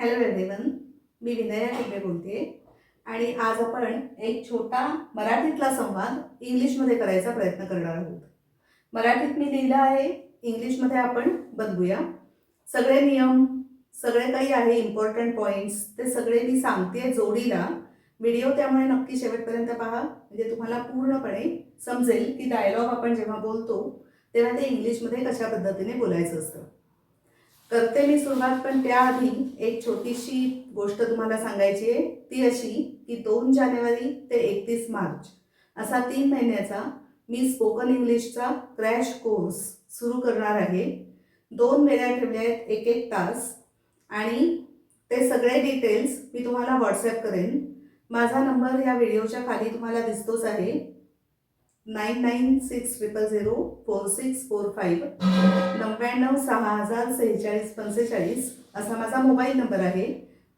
Hello everyone मी विनया टिपे बोलते. आणि आज आपण एक छोटा मराठीतला संवाद इंग्लिशमध्ये करायचा प्रयत्न करणार आहोत. मराठीत मी लिहिलं आहे इंग्लिशमध्ये आपण बदलूया सगळे नियम सगळे काही आहे इम्पॉर्टंट पॉईंट्स ते सगळे मी सांगते जोडीला. व्हिडिओ त्यामुळे नक्की शेवटपर्यंत पहा म्हणजे तुम्हाला पूर्णपणे समजेल की डायलॉग आपण जेव्हा बोलतो तेव्हा ते इंग्लिशमध्ये कशा पद्धतीने बोलायचं असतं. करते मी सुरुवात पण त्याआधी एक छोटीशी गोष्ट तुम्हाला सांगायची आहे. ती अशी की दोन जानेवारी ते एकतीस मार्च असा तीन महिन्याचा मी स्पोकन इंग्लिशचा क्रॅश कोर्स सुरू करणार आहे. दोन वेळा ठेवल्या आहेत एक एक तास आणि ते सगळे डिटेल्स मी तुम्हाला व्हॉट्सॲप करेन. माझा नंबर या व्हिडिओच्या खाली तुम्हाला दिसतोच आहे. Nine nine six triple zero four six four five नव्याण्णव सहा हजार सेहेचाळीस पंचेचाळीस असा माझा मोबाईल नंबर आहे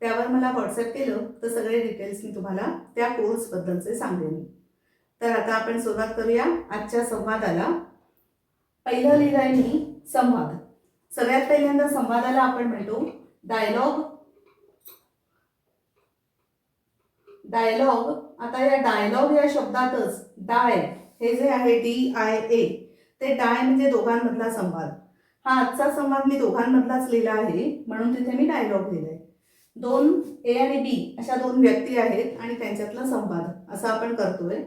त्यावर मला व्हॉट्सअप केलं तर सगळे डिटेल्स मी तुम्हाला त्या कोर्सबद्दलचे सांगेन तर आता आपण सुरुवात करूया आजच्या संवादाला पहिलं लिहिलं आहे मी संवाद सगळ्यात पहिल्यांदा संवादाला आपण म्हणतो डायलॉग डायलॉग आता या डायलॉग या शब्दातच डाय हे जे आहे डी आय ए ते डाय म्हणजे दोघांमधला संवाद. हा आजचा संवाद मी दोघांमधलाच लिहिला आहे म्हणून तिथे मी डायलॉग लिहिलाय. दोन ए आणि बी अशा दोन व्यक्ती आहेत आणि त्यांच्यातला संवाद असा आपण करतोय.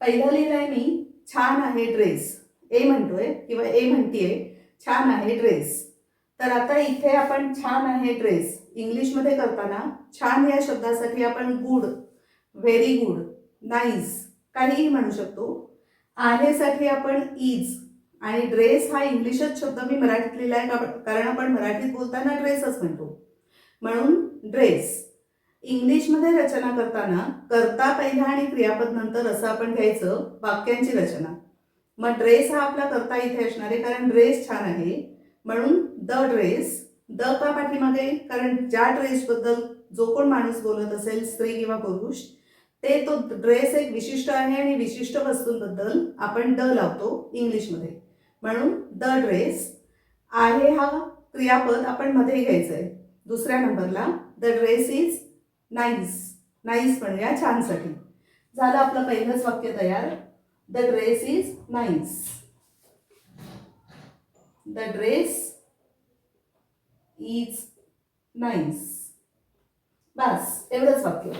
पहिलं लिहिलाय मी छान आहे ड्रेस. ए म्हणतोय किंवा ए म्हणतीये छान आहे ड्रेस. तर आता इथे आपण छान आहे ड्रेस इंग्लिशमध्ये करताना छान या शब्दासाठी आपण गुड व्हेरी गुड नाईस काहीही म्हणू शकतो. आहेसाठी आपण इज आणि ड्रेस हा इंग्लिशच शब्द मी मराठीत लिहिला आहे का- कारण आपण मराठीत बोलताना ड्रेसच म्हणतो. म्हणून ड्रेस. इंग्लिशमध्ये रचना करताना करता पहिला आणि क्रियापद नंतर असं आपण घ्यायचं वाक्यांची रचना. मग ड्रेस हा आपला करता इथे असणार आहे कारण ड्रेस छान आहे. म्हणून द ड्रेस द का पाठीमागे? कारण ज्या ड्रेसबद्दल जो कोण माणूस बोलत असेल स्त्री किंवा पुरुष ते तो ड्रेस एक विशिष्ट आहे आणि विशिष्ट वस्तूंबद्दल आपण द लावतो इंग्लिशमध्ये. म्हणून द ड्रेस आहे हा क्रियापद आपण मध्ये घ्यायचं आहे दुसऱ्या नंबरला the dress is nice nice म्हणूया छानसाठी. झालं आपलं पहिलंच वाक्य तयार. The dress is nice the dress is nice बस एवढंच वाक्य.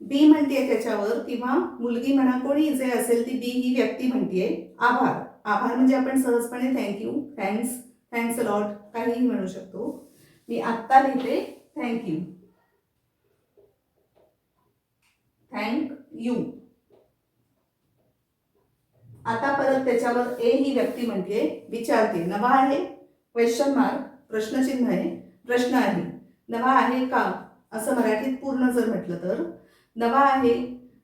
बी म्हणतेय त्याच्यावर किंवा मुलगी म्हणा कोणी जे असेल ती बी ही व्यक्ती म्हणतेय. आभार. आभार म्हणजे आपण सहजपणे थँक्यू थँक्स थँक्स लॉट काहीही म्हणू शकतो. मी आत्ता लिहिते थँक्यू थँक यू आता परत त्याच्यावर ए ही व्यक्ती म्हणते विचारते. नवा आहे? क्वेश्चन मार्क प्रश्नचिन्ह आहे. प्रश्न आहे. नवा आहे का? असं मराठीत पूर्ण जर म्हटलं तर. नवा आहे.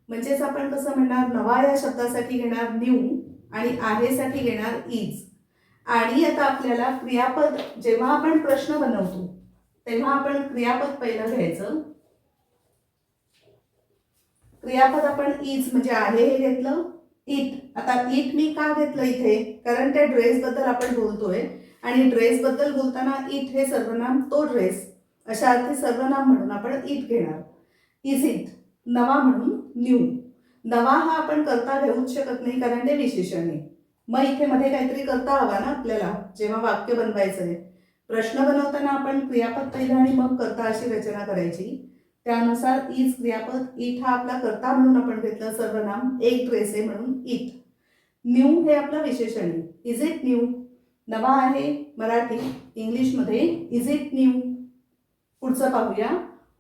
म्हणजेच आपण कसं म्हणणार नवा या शब्दासाठी घेणार न्यू आणि आहेसाठी घेणार इज आणि आता आपल्याला क्रियापद जेव्हा आपण प्रश्न बनवतो तेव्हा आपण क्रियापद पहिलं घ्यायचं. क्रियापद आपण इज म्हणजे आहे हे घेतलं इट आता इट मी का घेतलं इथे? कारण त्या ड्रेसबद्दल आपण बोलतोय. आणि ड्रेसबद्दल बोलताना इट हे सर्वनाम तो ड्रेस अशा अर्थी सर्वनाम म्हणून आपण इट घेणार. इज इट नवा म्हणून न्यू नवा हा आपण करता घेऊच शकत नाही कारण ते विशेषण आहे. मग इथे मध्ये काहीतरी करता हवा ना आपल्याला जेव्हा वाक्य बनवायचं आहे प्रश्न बनवताना आपण क्रियापद पहिला आणि मग करता अशी रचना करायची. त्यानुसार इज क्रियापद इट हा आपला करता म्हणून आपण घेतलं सर्वनाम एक ड्रेस आहे म्हणून इट न्यू हे आपलं विशेषण आहे. इज इट न्यू नवा आहे मराठी इंग्लिशमध्ये इज इट न्यू पुढचं पाहूया.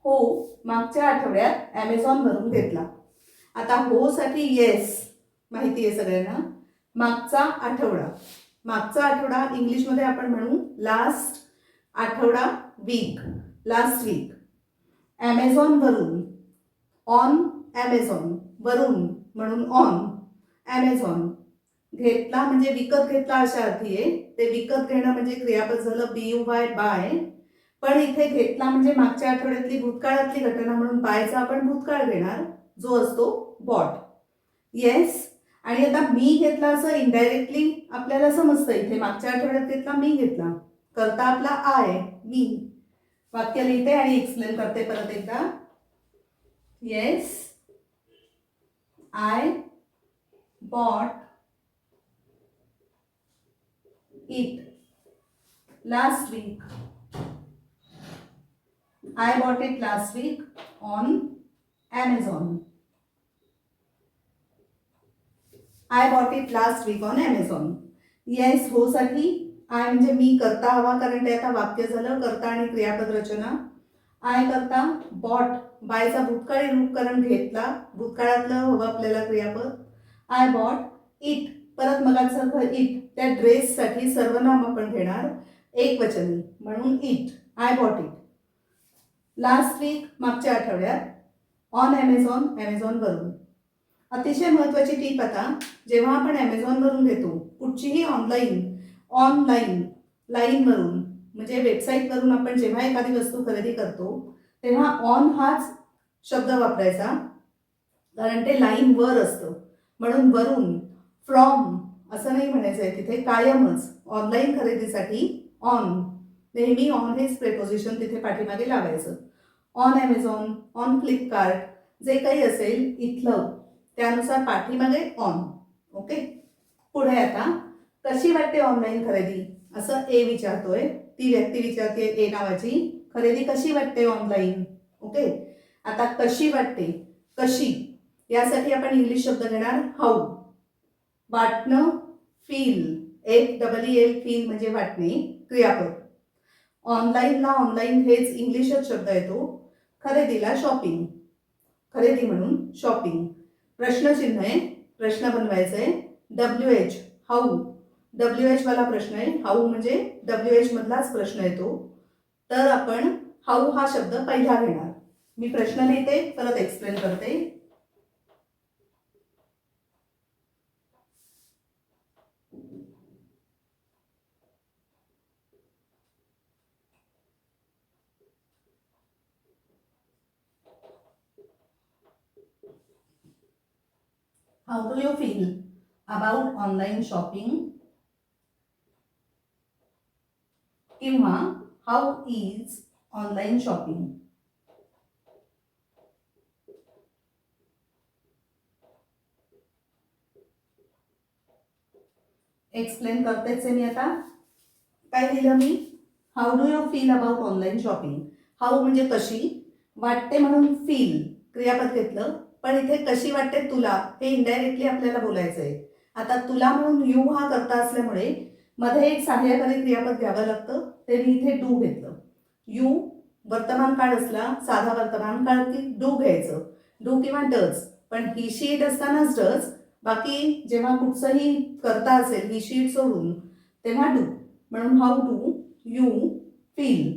हो मागच्या आठवड्यात ॲमेझॉन भरून घेतला. आता हो साठी येस माहिती आहे सगळ्यांना. मागचा आठवडा. मागचा आठवडा इंग्लिशमध्ये आपण म्हणू लास्ट आठवडा वीक लास्ट वीक ॲमेझॉन वरून ऑन ॲमेझॉन वरून म्हणून ऑन ॲमेझॉन घेतला म्हणजे विकत घेतला अशा अर्थी आहे. ते विकत घेणं म्हणजे क्रियापद झालं बी यू बाय बाय पण इथे घेतला म्हणजे मागच्या आठवड्यातली भूतकाळातली घटना म्हणून बायचा आपण भूतकाळ घेणार जो असतो बॉट. येस आणि आता मी घेतला असं इनडायरेक्टली आपल्याला समजतं इथे मागच्या आठवड्यात घेतला मी घेतला. करता आपला आय मी. वाक्य लिहिते आणि एक्सप्लेन करते परत एकदा. Yes I bought it last week I bought it last week on Amazon. I bought it last week on Amazon yes हो साठी आय म्हणजे मी करता हवा कारण ते आता वाक्य झालं करता आणि क्रियापद रचना. आय करता बॉट बायचा भूतकाळी रूपकरण घेतला भूतकाळातलं हवं आपल्याला क्रियापद. आय बॉट इट परत मला मगासारखं इट त्या ड्रेससाठी सर्वनाम आपण घेणार एक वचनी म्हणून it I bought it last week मागच्या आठवड्यात ऑन ॲमेझॉन ॲमेझॉनवरून अतिशय महत्त्वाची टीप आता जेव्हा आपण ॲमेझॉनवरून घेतो कुठचीही ऑनलाईन ऑनलाईन लाईनवरून म्हणजे वेबसाईटवरून आपण जेव्हा एखादी वस्तू खरेदी करतो तेव्हा ऑन हाच शब्द वापरायचा कारण ते लाईन वर असतं. म्हणून वरून फ्रॉम असं नाही म्हणायचं आहे तिथे कायमच ऑनलाईन खरेदीसाठी ऑन नेहमी ऑन हेच प्रेपोजिशन तिथे पाठीमागे लावायचं. ऑन ॲमेझॉन ऑन फ्लिपकार्ट जे काही असेल इथलं त्यानुसार पाठीमागे ऑन ओके पुढे आता कशी वाटते ऑनलाईन खरेदी? असं ए विचारतोय. ती व्यक्ती विचारते ए नावाची खरेदी कशी वाटते ऑनलाईन ओके आता कशी वाटते? कशी? यासाठी आपण इंग्लिश शब्द घेणार हाऊ वाटणं feel F double L feel म्हणजे वाटणे क्रियापद. ऑनलाईनला ऑनलाईन हेच इंग्लिशच शब्द येतो. खरेदीला शॉपिंग खरेदी म्हणून शॉपिंग प्रश्नचिन्ह आहे. प्रश्न बनवायचा आहे. W H how W H वाला प्रश्न आहे. हाऊ म्हणजे डब्ल्यू एच मधलाच प्रश्न येतो. तर आपण हाऊ हा शब्द पहिला घेणार. मी प्रश्न लिहिते परत एक्सप्लेन करते. How do you feel about online shopping? किंवा how is online shopping explain करतेच आहे मी आता. काय लिहिलं मी? How do you feel about online shopping how म्हणजे कशी? वाटते म्हणून फील क्रियापद घेतलं. पण इथे कशी वाटते तुला? हे इनडायरेक्टली आपल्याला बोलायचं आहे आता तुला म्हणून यू हा करता असल्यामुळे मध्ये एक सहाय्यकारी क्रियापद घ्यावं लागतं ते मी इथे डू घेतलं. यू वर्तमान काळ असला साधा वर्तमान काळ की डू घ्यायचं. डू किंवा डज पण ही शीट असतानाच डज बाकी जेव्हा कुठचंही करता असेल ही शीट सोडून तेव्हा डू म्हणून how do you feel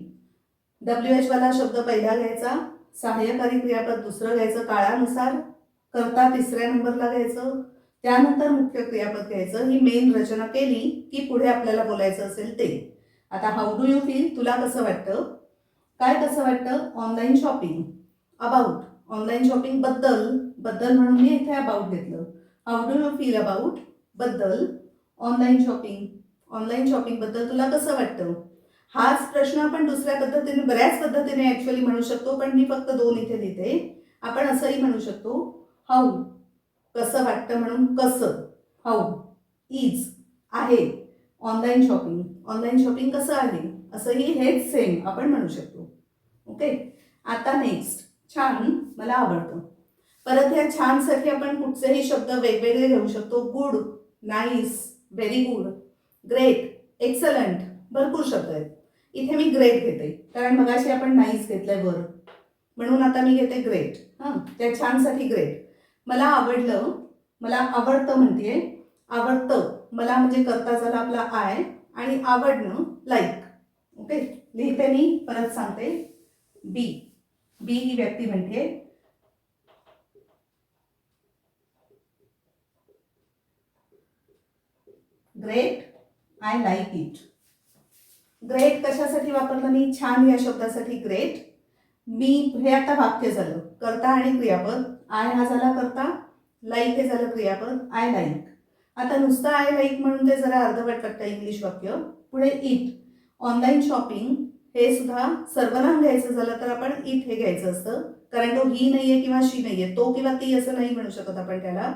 W H वाला शब्द पहिला घ्यायचा. सहाय्यकारी क्रियापद दुसरं घ्यायचं काळानुसार करता तिसऱ्या नंबरला घ्यायचं त्यानंतर मुख्य क्रियापद घ्यायचं. ही मेन रचना केली की पुढे आपल्याला बोलायचं असेल ते. आता हाऊ डू यू फील तुला कसं वाटतं? काय कसं वाटतं? ऑनलाईन शॉपिंग अबाउट ऑनलाईन शॉपिंगबद्दल बद्दल म्हणून मी इथे अबाउट घेतलं. हाऊ डू यू फील अबाउटबद्दल. ऑनलाईन शॉपिंग ऑनलाईन शॉपिंगबद्दल तुला कसं वाटतं? हाच प्रश्न आपण दुसऱ्या पद्धतीने बऱ्याच पद्धतीने ऍक्च्युअली म्हणू शकतो पण मी फक्त दोन इथे देते आपण असंही म्हणू शकतो हाऊ कसं वाटतं म्हणून कसं? हाऊ इज आहे ऑनलाईन शॉपिंग ऑनलाईन शॉपिंग कसं आहे? असंही हेच सेम आपण म्हणू शकतो. ओके आता नेक्स्ट छान मला आवडतं. परत ह्या छानसाठी आपण कुठचेही शब्द वेगवेगळे घेऊ शकतो. Good nice very good great excellent भरपूर शब्द आहेत. इथे मी ग्रेट घेते. कारण मगाशी आपण नाईस घेतलंय वर. म्हणून आता मी घेते ग्रेट हां? त्या छानसाठी ग्रेट मला आवडलं मला आवडतं म्हणते आवडतं. मला म्हणजे करता झाला आपला आय आणि आवडणं लाईक ओके लिहिते मी परत सांगते. बी बी ही व्यक्ती म्हणते great I like it great कशासाठी वापरलं? मी छान या शब्दासाठी ग्रेट मी हे आता वाक्य झालं. करता आणि क्रियापद. आय हा झाला करता. लाईक हे झालं क्रियापद. आय लाईक आता नुसतं आय लाईक म्हणून ते जरा अर्धवट वाटतं इंग्लिश वाक्य. पुढे इट ऑनलाईन शॉपिंग हे सुद्धा सर्वनाम घ्यायचं झालं तर आपण इट हे घ्यायचं असतं. कारण तो ही नाहीये किंवा शी नाहीये. तो किंवा ती असं नाही म्हणू शकत आपण त्याला.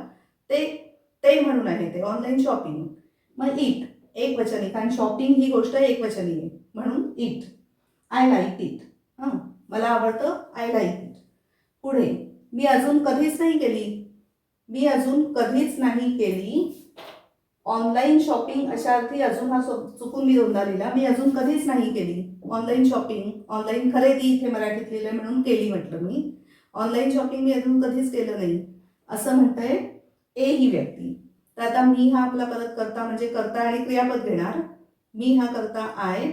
ते ते म्हणून आहे ते. ऑनलाईन शॉपिंग मग इट एक आहे कारण शॉपिंग ही गोष्ट एक वचनी आहे. म्हणून इट आय लाईक इट हां. मला आवडतं आय लाईक इट पुढे मी अजून कधीच नाही केली. मी अजून कधीच नाही केली. ऑनलाईन शॉपिंग अशा अर्थी अजून हा सो चुकून मी दोनदा लिहिला. मी अजून कधीच नाही केली. ऑनलाईन शॉपिंग ऑनलाईन खरेदी इथे मराठीत लिहिलं म्हणून केली म्हटलं मी. ऑनलाईन शॉपिंग मी अजून कधीच केलं नाही. असं म्हणतंय ए ही व्यक्ती. तर आता मी हा आपला परत करता म्हणजे करता आणि क्रियापद घेणार. मी हा करता आय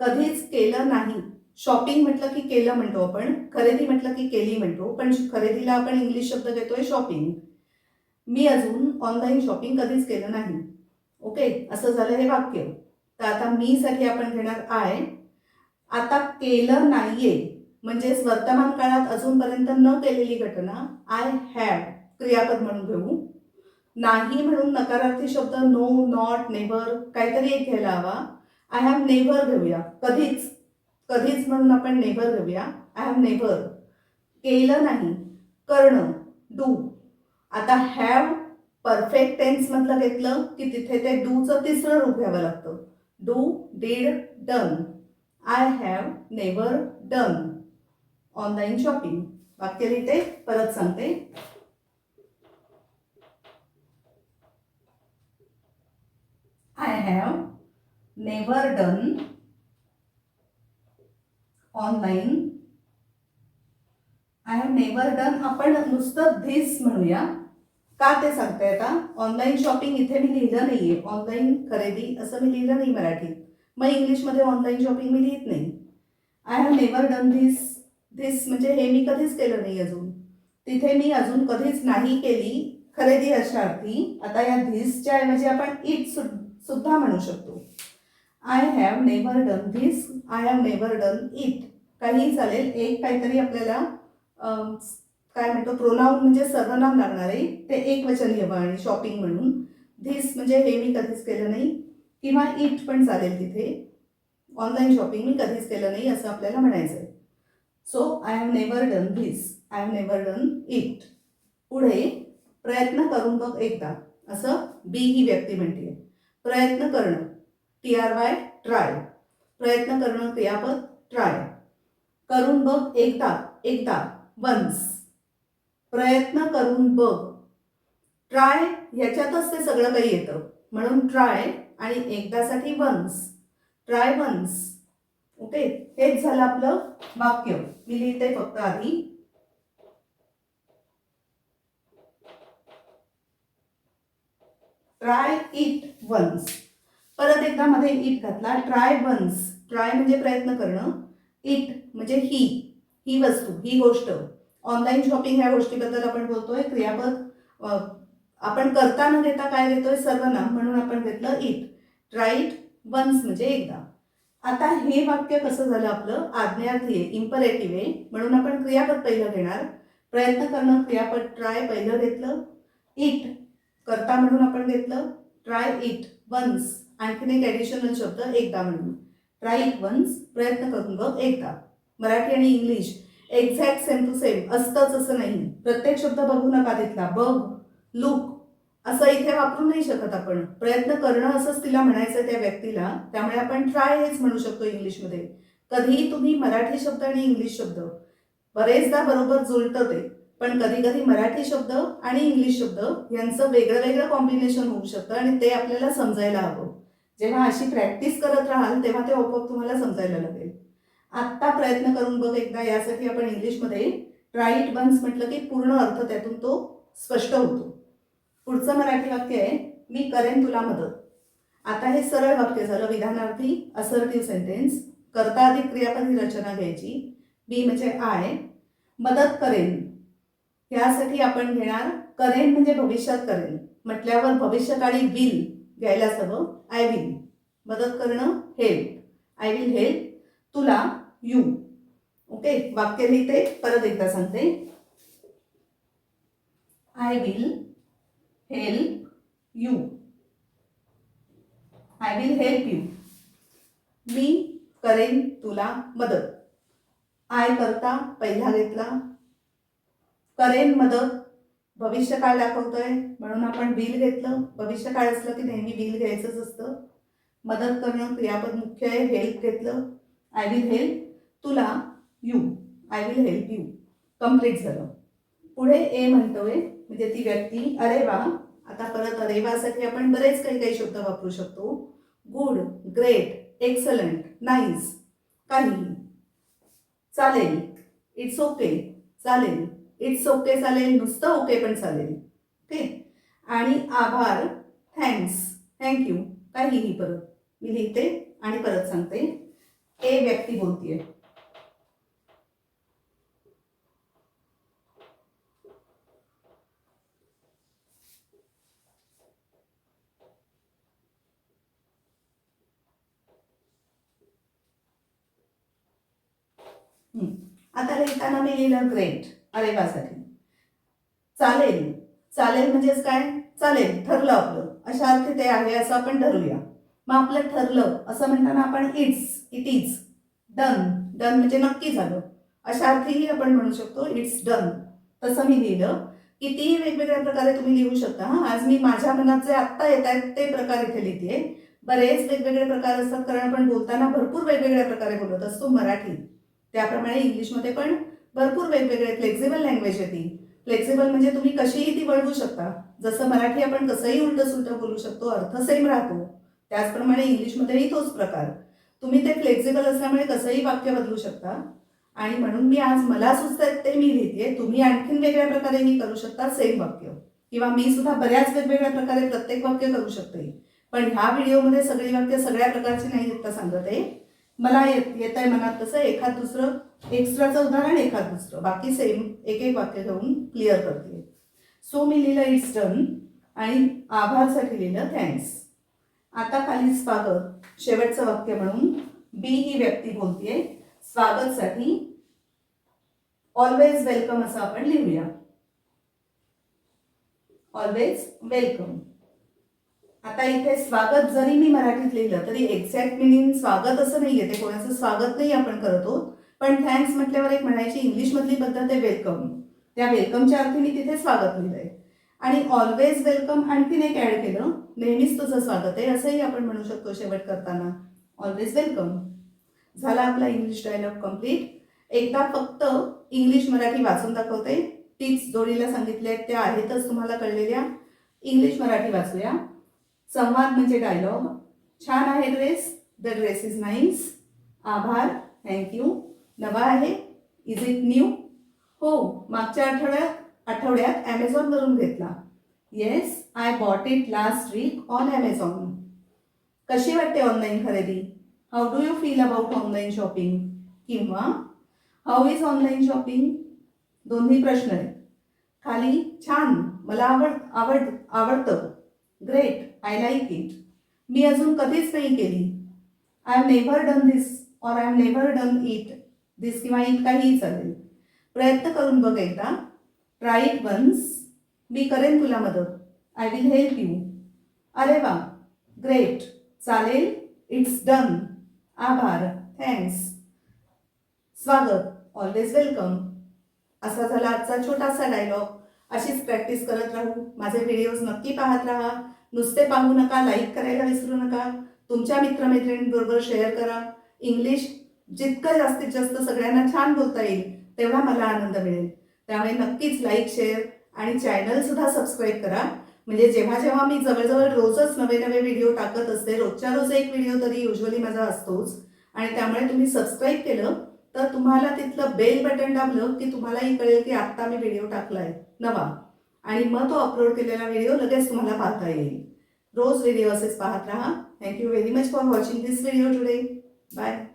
कधीच केलं नाही. शॉपिंग म्हटलं की केलं म्हणतो आपण. खरेदी म्हटलं की केली म्हणतो. पण खरेदीला आपण इंग्लिश शब्द घेतोय शॉपिंग मी अजून ऑनलाईन शॉपिंग कधीच केलं नाही. ओके असं झालं हे वाक्य. तर आता मी साठी आपण घेणार आय आता केलं नाहीये. म्हणजेच वर्तमान काळात अजूनपर्यंत न केलेली घटना आय हॅव क्रियापद म्हणून घेऊ. नाही म्हणून नकारार्थी शब्द नो नॉट नेव्हर काहीतरी एक घ्यायला हवा. आय हॅव नेव्हर घेऊया. कधीच. कधीच म्हणून आपण नेव्हर घेऊया. आय हॅव नेव्हर केलं नाही. करणं. डू आता हॅव परफेक्ट टेन्समधलं घेतलं की तिथे ते डूचं तिसरं रूप घ्यावं लागतं. Do did done I have never done online shopping वाक्य लिहिते परत सांगते. I have never done online I have never done आपण नुसतं धिस म्हणूया. का ते सांगते आता? ऑनलाईन शॉपिंग इथे मी लिहिलं नाहीये. ऑनलाईन खरेदी असं मी लिहिलं नाही मराठीत. मग इंग्लिशमध्ये ऑनलाईन शॉपिंग मी लिहित नाही. I have never done this this म्हणजे हे मी कधीच केलं नाही अजून. तिथे मी अजून कधीच नाही केली खरेदी अशा अर्थी आता या धीसच्या ऐवजी आपण इट सुद्धा सुद्धा म्हणू शकतो. I have never done this I have never done it काहीही चालेल. एक काहीतरी आपल्याला काय म्हणतो प्रोनाऊन म्हणजे सर्वनाम लागणार आहे. ते एक वचन घ्यावं आणि शॉपिंग म्हणून. धिस म्हणजे हे मी कधीच केलं नाही. किंवा इट पण चालेल तिथे. ऑनलाईन शॉपिंग मी कधीच केलं नाही असं आपल्याला म्हणायचं आहे so I have never done this I have never done it पुढे प्रयत्न करून बघ एकदा. असं बी ही व्यक्ती म्हणते. प्रयत्न करणं. टी आर वाय ट्राय प्रयत्न करणं क्रियापद ट्राय करून बघ एकदा एकदा वन्स प्रयत्न करून बघ. ट्राय ह्याच्यातच ते सगळं काही येतं. म्हणून ट्राय आणि एकदासाठी वन्स ट्राय वन्स ओके हेच झालं आपलं वाक्य. मी लिहिते फक्त आधी. ट्राय इट वन्स परत एकदा मध्ये इट घातला. ट्राय वन्स ट्राय म्हणजे प्रयत्न करणं. इट म्हणजे ही ही वस्तू ही गोष्ट. ऑनलाईन शॉपिंग ह्या गोष्टीबद्दल आपण बोलतोय. क्रियापद आपण करता न घेता काय घेतोय? सर्वनाम म्हणून आपण घेतलं इट ट्राय इट वन्स म्हणजे एकदा. आता हे वाक्य कसं झालं आपलं? आज्ञार्थी आहे इम्परेटिव्ह आहे म्हणून आपण क्रियापद पहिलं घेणार. प्रयत्न करणं क्रियापद ट्राय पहिलं घेतलं. इट करता म्हणून आपण घेतलं ट्राय इट वन्स आणखीन एक ॲडिशनल शब्द एकदा म्हणून. ट्राय इट वन्स प्रयत्न करून बघ एकदा. मराठी आणि English exact same to same असतंच असं नाही. प्रत्येक शब्द बघू नका तिथला. बघ लुक असं इथे वापरू नाही शकत आपण. प्रयत्न करणं असंच तिला म्हणायचं त्या व्यक्तीला त्यामुळे आपण ट्राय हेच म्हणू शकतो इंग्लिशमध्ये. कधीही तुम्ही मराठी शब्द आणि इंग्लिश शब्द बरेचदा बरोबर जुळतं ते. पण कधी कधी मराठी शब्द आणि इंग्लिश शब्द यांचं वेगळं वेगळं कॉम्बिनेशन होऊ शकतं आणि ते आपल्याला समजायला हवं. जेव्हा अशी प्रॅक्टिस करत राहाल तेव्हा ते आपोआप तुम्हाला समजायला लागेल. आत्ता प्रयत्न करून बघ एकदा यासाठी आपण इंग्लिशमध्ये राईट बन्स म्हटलं की पूर्ण अर्थ त्यातून तो स्पष्ट होतो. पुढचं मराठी वाक्य आहे मी करेन तुला मदत. आता हे सरळ वाक्य झालं. विधानार्थी असर्टिव्ह सेंटेन्स करता अधिक क्रियापद ही रचना घ्यायची. बी म्हणजे आय मदत करेन. यासाठी आपण घेणार करेन म्हणजे भविष्यात करेन. म्हटल्यावर भविष्यकाळी विल घ्यायलाच हवं. आय विल मदत करणं हेल्प आय विल हेल्प तुला यू ओके वाक्य लिहिते परत एकदा सांगते. I will help you I will help you मी करेन तुला मदत. आय करता पहिला घेतला करेन मदत. भविष्यकाळ दाखवतोय. म्हणून आपण बिल घेतलं. भविष्यकाळ असलं की नेहमी बिल घ्यायचंच असतं. मदत करणं क्रियापद मुख्य आहे. हेल्प घेतलं. आय विल हेल्प तुला. You I will help you complete झालं. पुढे ए म्हणतोय. म्हणजे ती व्यक्ती अरे वा आता परत अरे वासाठी आपण बरेच काही काही शब्द वापरू शकतो. गुड ग्रेट एक्सलंट नाईस काही. चालेल. इट्स ओके चालेल. इट्स ओके चालेल नुसतं ओके पण चालेल. ओके आणि आभार थँक्स थँक्यू काहीही परत. मी लिहिते आणि परत सांगते. ए व्यक्ती बोलतीये. आता लिहिताना मी लिहिलं ग्रेट अरे वासाठी चालेल. चालेल म्हणजेच काय? चालेल ठरलं आपलं. अशा अर्थी ते आहे असं आपण ठरूया मग आपलं ठरलं असं म्हणताना आपण it's it is done. Done म्हणजे नक्की झालं. अशा अर्थीही आपण म्हणू शकतो इट्स डन. तसं मी लिहिलं. कितीही वेगवेगळ्या प्रकारे तुम्ही लिहू शकता हां. आज मी माझ्या मनात जे आत्ता येत आहेत ते प्रकार इथे लिहिते बरेच वेगवेगळे प्रकार असतात कारण आपण बोलताना भरपूर वेगवेगळ्या प्रकारे बोलत असतो मराठी. त्याप्रमाणे इंग्लिशमध्ये पण भरपूर वेगवेगळे फ्लेक्झिबल लँग्वेज आहे ती फ्लेक्झिबल म्हणजे तुम्ही कशीही ती वळवू शकता. जसं मराठी आपण कसंही उलट सुलट बोलू शकतो अर्थ सेम राहतो. त्याचप्रमाणे इंग्लिशमध्येही तोच प्रकार. तुम्ही ते फ्लेक्झिबल असल्यामुळे कसंही वाक्य बदलू शकता. आणि म्हणून मी आज मला सुचत ते मी लिहिते तुम्ही आणखीन वेगळ्या प्रकारे मी करू शकता सेम वाक्य. किंवा मी सुद्धा बऱ्याच वेगवेगळ्या प्रकारे प्रत्येक वाक्य करू शकते. पण ह्या व्हिडिओमध्ये सगळी वाक्य सगळ्या प्रकारची नाही सांगत आहे. मला येत येत आहे मनात तसं एखाद दुसरं एक्स्ट्राचं उदाहरण एखाद दुसरं. बाकी सेम एक एक वाक्य घेऊन क्लिअर करते. सो मी लिहिलं इट्स डन आणि आभारसाठी लिहिलं थँक्स आता खाली स्वागत. शेवटचं वाक्य म्हणून बी ही व्यक्ती बोलतीये. स्वागतसाठी ऑलवेज वेलकम असं आपण लिहूया. ऑलवेज वेलकम आता इथे स्वागत जरी मी मराठीत लिहिलं तरी एक्झॅक्ट मिनिंग स्वागत असं नाहीये. ते कोणाचं स्वागत नाही आपण करतो पण थँक्स म्हटल्यावर एक म्हणायची इंग्लिशमधली पद्धत आहे वेलकम त्या वेलकमच्या अर्थी मी तिथे स्वागत लिहिलंय. आणि ऑलवेज वेलकम आणखीन एक ऍड केलं नेहमीच तुझं स्वागत आहे असंही आपण म्हणू शकतो शेवट करताना. ऑलवेज वेलकम झाला आपला इंग्लिश डायलॉग कंप्लीट एकदा फक्त इंग्लिश मराठी वाचून दाखवते. टिप्स जोडीला सांगितल्या आहेत त्या आहेतच तुम्हाला कळलेल्या. इंग्लिश मराठी वाचूया. संवाद म्हणजे डायलॉग छान आहे dress the dress is nice आभार. थँक्यू नवा आहे. इज इट न्यू हो मागच्या आठवड्यात आठवड्यात ॲमेझॉनवरून घेतला. Yes I bought it last week on Amazon कशी वाटते ऑनलाईन खरेदी? How do you feel about online shopping किंवा हाऊ इज ऑनलाईन शॉपिंग दोन्ही प्रश्न आहेत. खाली छान मला आवड आवड आवडतं. ग्रेट आय लाईक इट मी अजून कधीच नाही केली. I have never done this or I have never done it this किंवा इट काहीही चालेल. प्रयत्न करून बघ एकदा. ट्राय इट वन्स मी करेन तुला मदत. आय विल हेल्प यू अरे वा. ग्रेट चालेल. इट्स डन आभार. थँक्स स्वागत. ऑलवेज वेलकम असा झाला आजचा छोटासा डायलॉग अशीच प्रॅक्टिस करत राहू. माझे व्हिडिओज नक्की पाहत राहा. नुसते पाहू नका लाईक करायला विसरू नका. तुमच्या मित्रमैत्रिणींबरोबर शेअर करा. इंग्लिश जितकं जास्तीत जास्त सगळ्यांना छान बोलता येईल तेवढा मला आनंद मिळेल. त्यामुळे नक्कीच लाईक शेअर आणि चॅनल सुद्धा सबस्क्राईब करा. म्हणजे जेव्हा जेव्हा मी जवळजवळ रोजच नवे नवे व्हिडिओ टाकत असते रोजच्या रोज एक व्हिडिओ तरी युजली माझा असतोच. आणि त्यामुळे तुम्ही सबस्क्राईब केलं तर तुम्हाला तिथलं बेल बटन दाबलं की तुम्हालाही कळेल की आत्ता मी व्हिडिओ टाकलाय. नवा. आणि मग तो अपलोड केलेला व्हिडिओ लगेच तुम्हाला पाहता येईल. रोज व्हिडिओ असेच पाहत राहा. Thank you very much for watching this video today bye